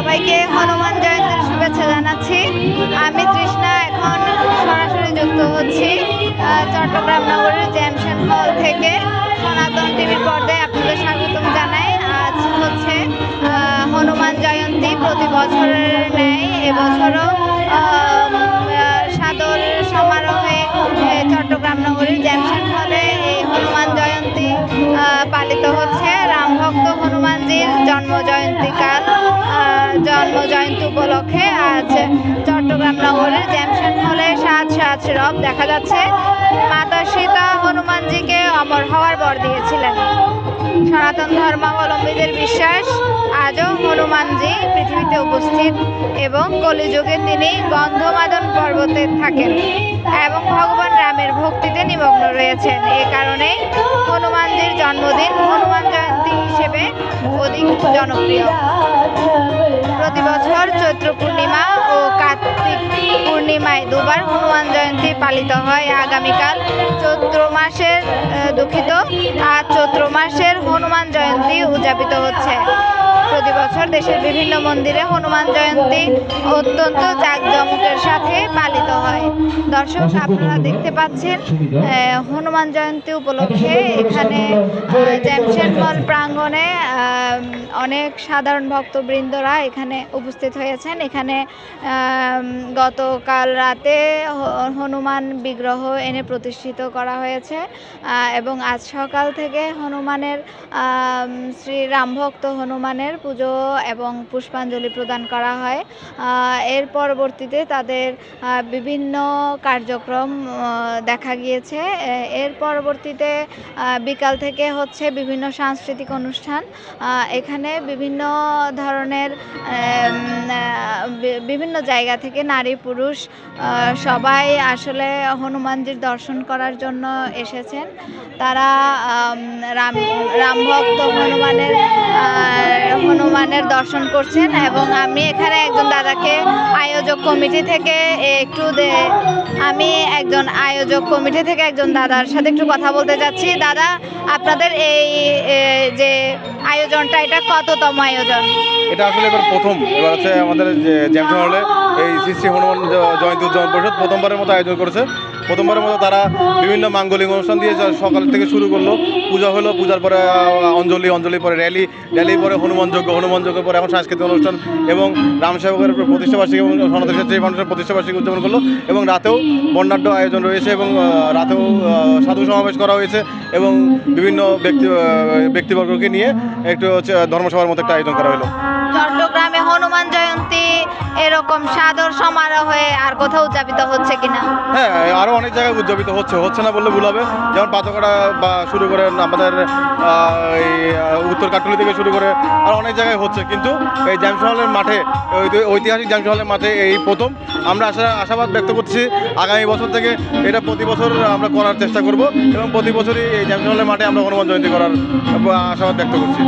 সবাইকে হনুমান জয়ন্তীর শুভেচ্ছা জানাচ্ছি। আমি তৃষ্ণা, এখন সরাসরি যুক্ত হচ্ছি চট্টগ্রাম নগরের জ্যামশন হল থেকে সনাতন টিভির পর্দায় আপনাদের স্বাগতম জানাই। আজ হচ্ছে হনুমান জয়ন্তী প্রতি বছরের ন্যায়। এবছরও সাদর সমারোহে চট্টগ্রাম নগরীর জ্যামশন হলে এই হনুমান জয়ন্তী পালিত হচ্ছে। রামভক্ত হনুমানজির জন্ম জয়ন্তীকাল জন্ম জয়ন্তী উপলক্ষে আজ চট্টগ্রাম নগরের জ্যামশন হলে সাত সাত রব দেখা যাচ্ছে। মাতা সীতা হনুমানজিকে অমর হওয়ার বর দিয়েছিলেন। সনাতন ধর্মাবলম্বীদের বিশ্বাস, আজও হনুমানজি পৃথিবীতে উপস্থিত এবং কলিযুগে তিনি গন্ধমাদন পর্বতে থাকেন এবং ভগবান রামের ভক্তিতে নিমগ্ন রয়েছেন। এ কারণে হনুমানজির জন্মদিন হনুমান জয়ন্তী হিসেবে অধিক জনপ্রিয়। প্রতি বছর চৈত্র পূর্ণিমা ও কার্তিক পূর্ণিমায় দুবার হনুমান জয়ন্তী পালিত হয়। আগামীকাল চৈত্র মাসের দুঃখিত আজ চৈত্র মাসের হনুমান জয়ন্তী উদযাপিত হচ্ছে। প্রতি বছর দেশের বিভিন্ন মন্দিরে হনুমান জয়ন্তী অত্যন্ত জাঁকজমকের সাথে পালিত হয়। দর্শক আপনারা দেখতে পাচ্ছেন হনুমান জয়ন্তী উপলক্ষে এখানে জ্যামশেন মল প্রাঙ্গণে অনেক সাধারণ ভক্তবৃন্দরা এখানে উপস্থিত হয়েছেন। এখানে আম, গতকাল রাতে হনুমান বিগ্রহ এনে প্রতিষ্ঠিত করা হয়েছে। এবং আজ সকাল থেকে হনুমানের শ্রী রামভক্ত হনুমানের পুজো এবং পুষ্পাঞ্জলি প্রদান করা হয়। এর পরবর্তীতে তাদের বিভিন্ন কার্যক্রম দেখা গিয়েছে। এর পরবর্তীতে বিকাল থেকে হচ্ছে বিভিন্ন সাংস্কৃতিক অনুষ্ঠান। এখানে বিভিন্ন ধরনের বিভিন্ন জায়গা থেকে নারী পুরুষ সবাই আসলে হনুমানজির দর্শন করার জন্য এসেছেন। তারা রাম রামভক্ত হনুমানের হনুমানের দর্শন করছেন এবং আমি এখানে একজন দাদাকে আয়োজক কমিটি থেকে একটু আমি একজন আয়োজক কমিটি থেকে একজন দাদার সাথে একটু কথা বলতে যাচ্ছি। দাদা, আপনাদের এই যে আয়োজনটা, এটা কততম আয়োজন? এটা আসলে এবার প্রথম। এবার হচ্ছে আমাদের যে জ্যামশন হলে এই শ্রী শ্রী হনুমান জয়ন্তী উদযাপন পরিষদ প্রথমবারের মতো আয়োজন করেছে। প্রথমবারের মতো তারা বিভিন্ন মাঙ্গলিক অনুষ্ঠান দিয়ে সকাল থেকে শুরু করল। পূজা হলো, পূজার পরে অঞ্জলি অঞ্জলি পরে র্যালি র্যালি পরে হনুমান যজ্ঞ, হনুমান যজ্ঞের পরে এখন সাংস্কৃতিক অনুষ্ঠান এবং রাম সেবকের প্রতিষ্ঠাবার্ষিকী এবং সনাতন ক্ষেত্রে মানুষের প্রতিষ্ঠাবার্ষিকী উদযাপন করল এবং রাতেও বর্ণাঢ্য আয়োজন রয়েছে এবং রাতেও সাধু সমাবেশ করা হয়েছে এবং বিভিন্ন ব্যক্তি ব্যক্তিবর্গকে নিয়ে একটু হচ্ছে ধর্মসভার মতো একটা আয়োজন করা হলো। চট্টগ্রামে হনুমান জয়ন্তী এরকম সাদর সমারোহে আর কোথাও উদযাপিত হচ্ছে কিনা? হ্যাঁ আরও অনেক জায়গায় উদযাপিত হচ্ছে। হচ্ছে না বললে ভুল হবে। যেমন পাথরকাটা বা শুরু করে আমাদের উত্তর কাটুলি থেকে শুরু করে আর অনেক জায়গায় হচ্ছে। কিন্তু এই হলের মাঠে ঐতিহাসিক হলের মাঠে এই প্রথম। আমরা আশা আশাবাদ ব্যক্ত করছি আগামী বছর থেকে এটা প্রতি বছর আমরা করার চেষ্টা করব এবং প্রতি বছরই এই হলের মাঠে আমরা হনুমান জয়ন্তী করার আশাবাদ ব্যক্ত করছি।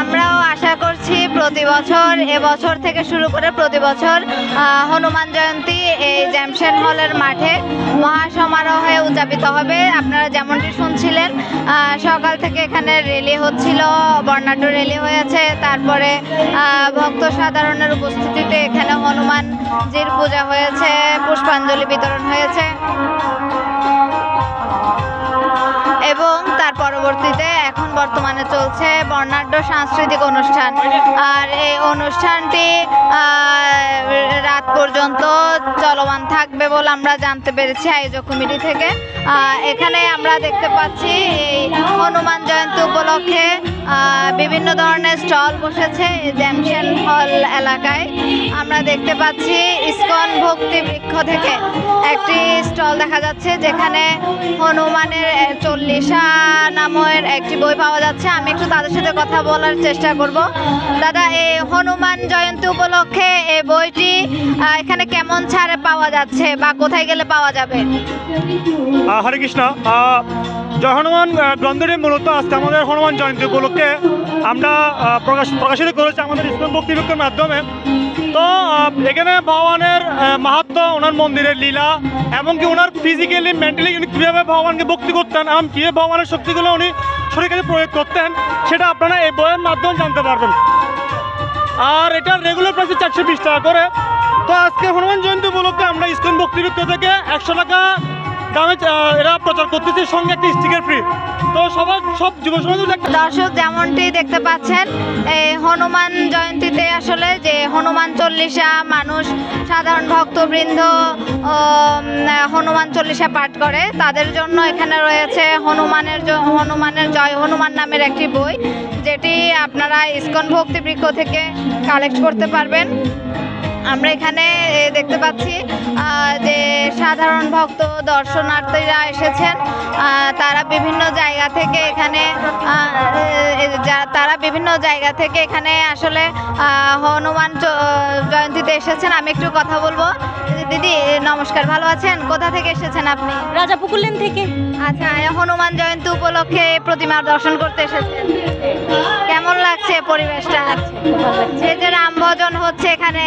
আমরাও আশা করছি প্রতি বছর এবছর থেকে শুরু করে প্রতি বছর আহ, হনুমান জয়ন্তী এই জ্যামশেন হলের মাঠে মহাসমারোহে উদযাপিত হবে। আপনারা যেমনটি শুনছিলেন সকাল থেকে এখানে রেলি হচ্ছিল বর্ণাঢ্য রেলি হয়েছে। তারপরে ভক্ত সাধারণের উপস্থিতিতে এখানে হনুমানজির পূজা হয়েছে পুষ্পাঞ্জলি বিতরণ হয়েছে। এবং তার পরবর্তীতে এখন বর্তমানে চলছে বর্ণাঢ্য সাংস্কৃতিক অনুষ্ঠান। আর এই অনুষ্ঠানটি রাত পর্যন্ত চলমান থাকবে বলে আমরা জানতে পেরেছি আয়োজক কমিটি থেকে। এখানে আমরা দেখতে পাচ্ছি এই হনুমান জয়ন্তী উপলক্ষে বিভিন্ন ধরনের স্টল বসেছে জ্যামশেন হল এলাকায়। আমরা দেখতে পাচ্ছি ইসকন ভক্তি বৃক্ষ থেকে একটি স্টল দেখা যাচ্ছে, যেখানে হনুমানের চল্লিশা নামের একটি বই পাওয়া যাচ্ছে। আমি একটু তাদের সাথে কথা বলার চেষ্টা করব। দাদা, এই হনুমান জয়ন্তী উপলক্ষে এই বইটি এখানে কেমন ছাড়ে পাওয়া যাচ্ছে বা কোথায় গেলে পাওয়া যাবে? হরে কৃষ্ণ। জয় হনুমান গ্রন্থটি মূলত আজকে আমাদের হনুমান জয়ন্তী উপলক্ষে আমরা প্রকাশ প্রকাশিত করেছি আমাদের ইসলাম ভক্তিবিক্ষের মাধ্যমে। তো এখানে ভগবানের মাহাত্ম, ওনার মন্দিরের লীলা, এমনকি ওনার ফিজিক্যালি মেন্টালি উনি কীভাবে ভগবানকে ভক্তি করতেন এবং কীভাবে ভগবানের শক্তিগুলো উনি শরীর কাছে প্রয়োগ করতেন, সেটা আপনারা এই বইয়ের মাধ্যমে জানতে পারবেন। আর এটা রেগুলার প্রাইস চারশো বিশ টাকা করে। তো আজকে হনুমান জয়ন্তী উপলক্ষে আমরা ইস্কন ভক্তিবৃত্ত থেকে একশো টাকা দামে এরা প্রচার করতেছে, সঙ্গে একটা স্টিকার ফ্রি তো সবার, সব যুব সমাজ দর্শক, যেমনটি দেখতে পাচ্ছেন এই হনুমান জয়ন্তীতে আসলে যে হনুমান চল্লিশা মানুষ, সাধারণ ভক্তবৃন্দ হনুমান চল্লিশা পাঠ করে, তাদের জন্য এখানে রয়েছে হনুমানের হনুমানের জয়, হনুমান নামের একটি বই, যেটি আপনারা ইস্কন ভক্তিবৃক্ষ থেকে কালেক্ট করতে পারবেন। আমরা এখানে দেখতে পাচ্ছি যে সাধারণ ভক্ত দর্শনার্থীরা এসেছেন। তারা বিভিন্ন জায়গা থেকে এখানে তারা বিভিন্ন জায়গা থেকে এখানে আসলে হনুমান জয়ন্তীতে এসেছেন। আমি একটু কথা বলব। দিদি নমস্কার ভালো আছেন? কোথা থেকে এসেছেন আপনি? রাজা পুকুরলেন থেকে। আচ্ছা হনুমান জয়ন্তী উপলক্ষে প্রতিমা দর্শন করতে এসেছেন। লাগছে পরিবেশটা যে রাম ভজন হচ্ছে এখানে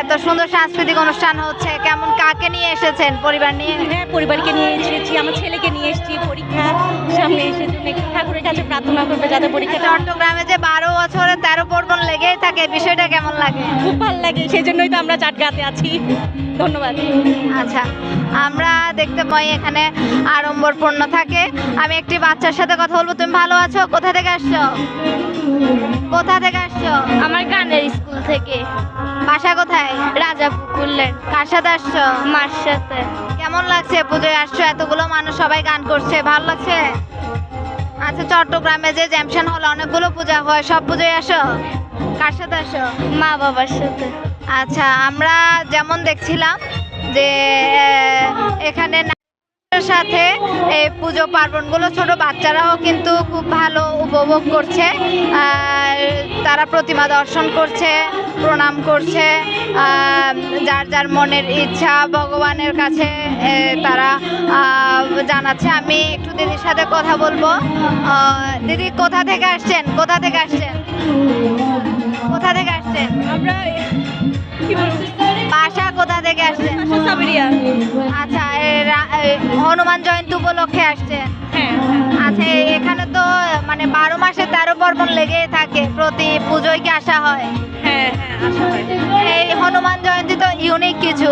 এত সুন্দর সাংস্কৃতিক অনুষ্ঠান হচ্ছে কেমন কাকে নিয়ে এসেছেন পরিবার নিয়ে? হ্যাঁ পরিবারকে নিয়ে এসেছি আমার ছেলেকে নিয়ে এসেছি পরীক্ষা সামনে এসে ঠাকুরের কাছে প্রার্থনা করবে যাতে পরীক্ষাটা চট্টগ্রামে যে বারো বছরে তেরো পর্বণ লেগেই থাকে বিষয়টা কেমন লাগে? খুব ভালো লাগে সেই জন্যই তো আমরা চাটগাতে আছি। ধন্যবাদ। আচ্ছা আমরা দেখতে পাই এখানে আড়ম্বরপূর্ণ থাকে। আমি একটি বাচ্চার সাথে কথা বলব। তুমি ভালো আছো? কোথা থেকে আসছো? কোথা থেকে আসছো? আমার গানের স্কুল থেকে। বাসা কোথায়? রাজা পুকুরলেন কার সাথে আসছো? মার সাথে। কেমন লাগছে পুজোয় আসছো? এতগুলো মানুষ সবাই গান করছে। ভালো লাগছে? আচ্ছা চট্টগ্রামে যে জ্যামশন হল অনেকগুলো পূজা হয়। সব পুজোয় আসো? কার সাথে আসো? মা বাবার সাথে। আচ্ছা আমরা যেমন দেখছিলাম যে এখানে সাথে এই পুজো পার্বণগুলো ছোট বাচ্চারাও কিন্তু খুব ভালো উপভোগ করছে। তারা প্রতিমা দর্শন করছে, প্রণাম করছে যার যার মনের ইচ্ছা ভগবানের কাছে তারা জানাচ্ছে। আমি একটু দিদির সাথে কথা বলব। দিদি, কোথা থেকে আসছেন? কোথা থেকে আসছেন? কোথা থেকে আসছেন? আমরা বাসা কোথা থেকে আসছেন আচ্ছা হনুমান জয়ন্তী উপলক্ষে আসছেন হ্যাঁ। আচ্ছা এখানে তো মানে বারো মাসে তেরো পার্বণ লেগেই থাকে প্রতি পুজোয় কি আসা হয়? হ্যাঁ হ্যাঁ এই হনুমান জয়ন্তী তো ইউনিক কিছু।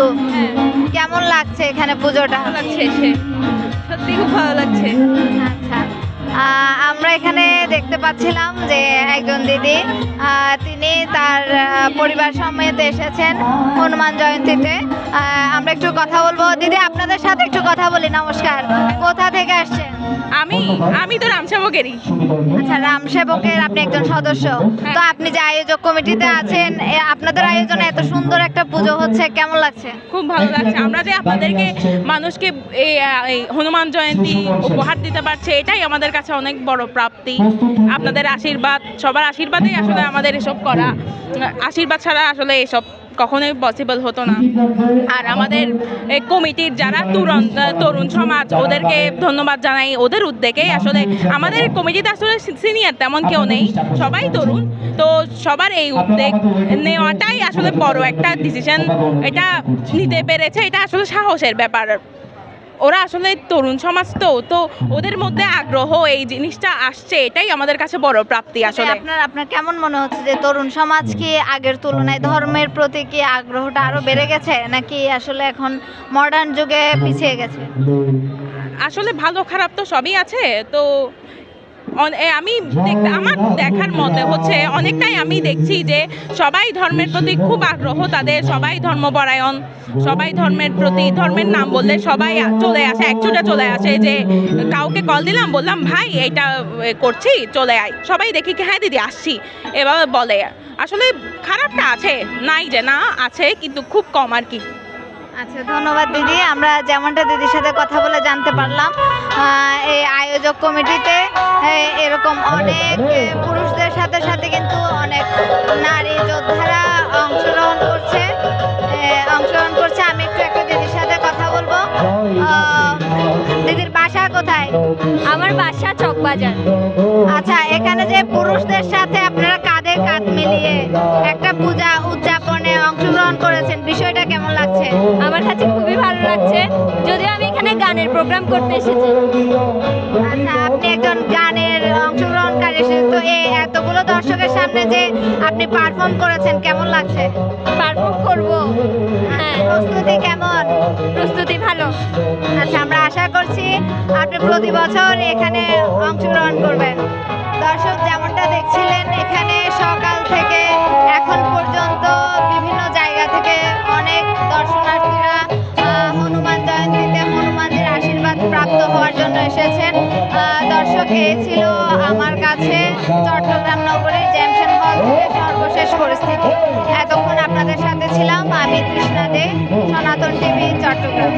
কেমন লাগছে এখানে পুজোটা? লাগছে সত্যি খুব ভালো লাগছে। আচ্ছা। আমরা এখানে দেখতে পাচ্ছিলাম যে একজন দিদি তিনি তার পরিবার সমেত এসেছেন হনুমান জয়ন্তীতে। আমরা একটু কথা বলব। দিদি আপনাদের সাথে একটু কথা বলি নমস্কার। কোথা থেকে আসছেন? আমি আমি তো রামসেবকেরই। আচ্ছা রামসেবকের আপনি একজন সদস্য। তো আপনি যে আয়োজক কমিটিতে আছেন আপনাদের আয়োজনে এত সুন্দর একটা পুজো হচ্ছে কেমন লাগছে? খুব ভালো লাগছে। আমরা যে আপনাদেরকে মানুষকে এই এই হনুমান জয়ন্তী উপহার দিতে পারছে এটাই আমাদের কাছে অনেক বড় প্রাপ্তি। আপনাদের আশীর্বাদ সবার আশীর্বাদেই আসলে আমাদের এসব করা। আশীর্বাদ ছাড়া আসলে এসব কখনোই পসিবল হতো না। আর আমাদের কমিটির যারা তরুণ তরুণ সমাজ, ওদেরকে ধন্যবাদ জানাই। ওদের উদ্যোগে আসলে আমাদের কমিটিতে আসলে সিনিয়র তেমন কেউ নেই, সবাই তরুণ। তো সবার এই উদ্যোগ নেওয়াটাই আসলে বড় একটা ডিসিশন এটা নিতে পেরেছে, এটা আসলে সাহসের ব্যাপার। ওরা আসলে তরুণ সমাজ তো তো ওদের মধ্যে আগ্রহ এই জিনিসটা আসছে এটাই আমাদের কাছে বড় প্রাপ্তি আসলে। আপনার আপনার কেমন মনে হচ্ছে যে তরুণ সমাজ কি আগের তুলনায় ধর্মের প্রতি কি আগ্রহটা আরও বেড়ে গেছে নাকি আসলে এখন মডার্ন যুগে পিছিয়ে গেছে? আসলে ভালো খারাপ তো সবই আছে তো আমি আমার দেখার মতে হচ্ছে অনেকটাই আমি দেখছি যে সবাই ধর্মের প্রতি খুব আগ্রহ তাদের, সবাই ধর্মপরায়ণ, সবাই ধর্মের প্রতি ধর্মের নাম বললে সবাই চলে আসে, একচুটে চলে আসে যে কাউকে কল দিলাম, বললাম, ভাই এটা করছি, চলে আয়। সবাই দেখি কি হ্যাঁ দিদি, আসছি। এভাবে বলে। আসলে খারাপটা আছে, নাই যে না আছে, কিন্তু খুব কম আর কি। আচ্ছা ধন্যবাদ দিদি। আমরা যেমনটা দিদির সাথে কথা বলে জানতে পারলাম এই আয়োজক কমিটিতে এরকম অনেক পুরুষদের সাথে সাথে কিন্তু অনেক নারী যোদ্ধারা অংশগ্রহণ করছে। অংশগ্রহণ করছে। আমি একটু একটা দিদির সাথে কথা বলব। দিদির বাসা কোথায়? আমার বাসা চকবাজার। আচ্ছা এখানে যে পুরুষদের সাথে আপনারা কাঁধে কাঁধ মিলিয়ে একটা পূজা উদযাপনে অংশগ্রহণ করেছেন বিষয়টা কেমন? লাগছে। আমার কাছে খুবই ভালো লাগছে। যদিও আমি এখানে গানের প্রোগ্রাম করতে এসেছি। আচ্ছা আপনি একজন গানের অংশগ্রহণকারী তো এই এতগুলো দর্শকের সামনে যে আপনি পারফর্ম করেছেন কেমন লাগছে? পারফর্ম করব। হ্যাঁ। প্রস্তুতি কেমন? প্রস্তুতি ভালো। আচ্ছা আমরা আশা করছি আপনি প্রতি বছর এখানে অংশগ্রহণ করবেন। দর্শক যেমনটা দেখছিলেন এখানে সকাল থেকে এখন পর্যন্ত বিভিন্ন এসেছেন। দর্শক এই ছিল আমার কাছে চট্টগ্রাম নগরের জ্যামশন হল থেকে সর্বশেষ পরিস্থিতি। এতক্ষণ আপনাদের সাথে ছিলাম আমি কৃষ্ণা দে, সনাতন টিভি, চট্টগ্রাম।